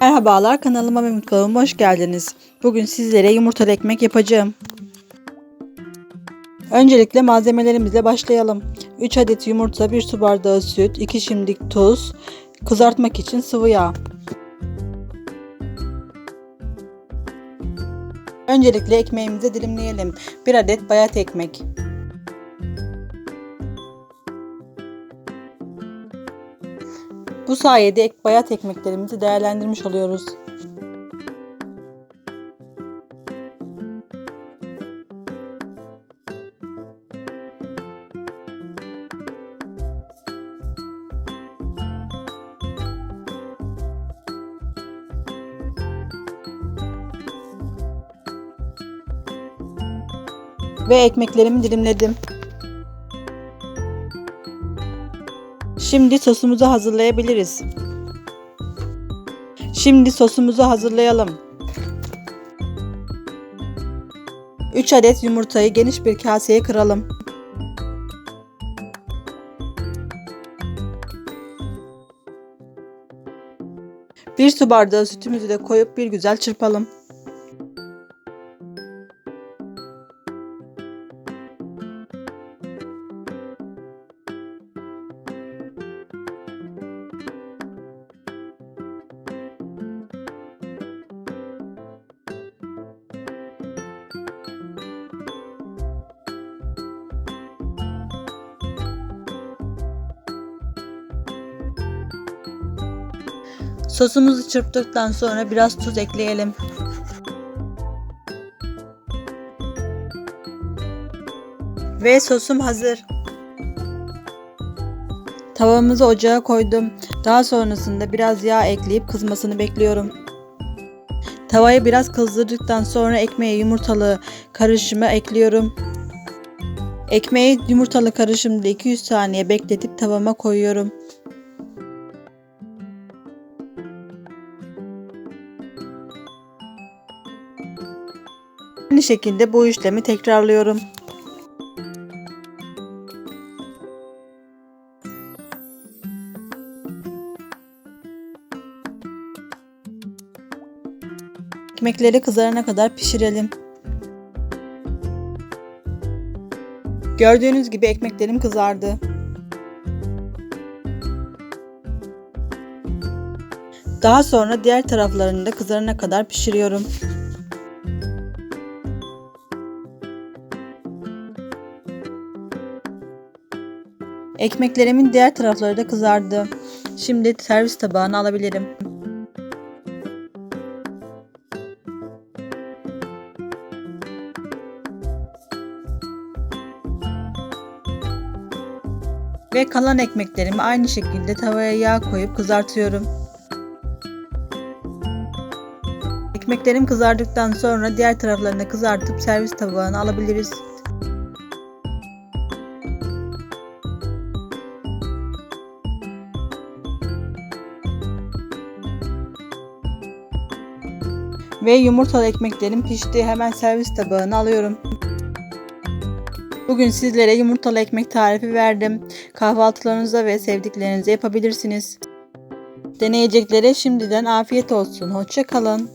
Merhabalar kanalıma ve mutfağıma hoş geldiniz. Bugün sizlere yumurtalı ekmek yapacağım. Öncelikle malzemelerimizle başlayalım. 3 adet yumurta, 1 su bardağı süt, 2 şimdik tuz, kızartmak için sıvı yağ. Öncelikle ekmeğimizi dilimleyelim. 1 adet bayat ekmek. Bu sayede ek bayat ekmeklerimizi değerlendirmiş oluyoruz. Ve ekmeklerimi dilimledim. Şimdi sosumuzu hazırlayabiliriz. Şimdi sosumuzu hazırlayalım. 3 adet yumurtayı geniş bir kaseye kıralım. Bir su bardağı sütümüzü de koyup bir güzel çırpalım. Sosumuzu çırptıktan sonra biraz tuz ekleyelim. Ve sosum hazır. Tavamızı ocağa koydum. Daha sonrasında biraz yağ ekleyip kızmasını bekliyorum. Tavayı biraz kızdırdıktan sonra ekmeğe yumurtalı karışımı ekliyorum. Ekmeği yumurtalı karışımda 200 saniye bekletip tavama koyuyorum. Aynı şekilde bu işlemi tekrarlıyorum. Ekmekleri kızarana kadar pişirelim. Gördüğünüz gibi ekmeklerim kızardı. Daha sonra diğer taraflarını da kızarana kadar pişiriyorum. Ekmeklerimin diğer tarafları da kızardı. Şimdi servis tabağına alabilirim. Ve kalan ekmeklerimi aynı şekilde tavaya yağ koyup kızartıyorum. Ekmeklerim kızardıktan sonra diğer taraflarını kızartıp servis tabağına alabiliriz. Ve yumurtalı ekmeklerim pişti. Hemen servis tabağına alıyorum. Bugün sizlere yumurtalı ekmek tarifi verdim. Kahvaltılarınıza ve sevdiklerinize yapabilirsiniz. Deneyeceklere şimdiden afiyet olsun. Hoşça kalın.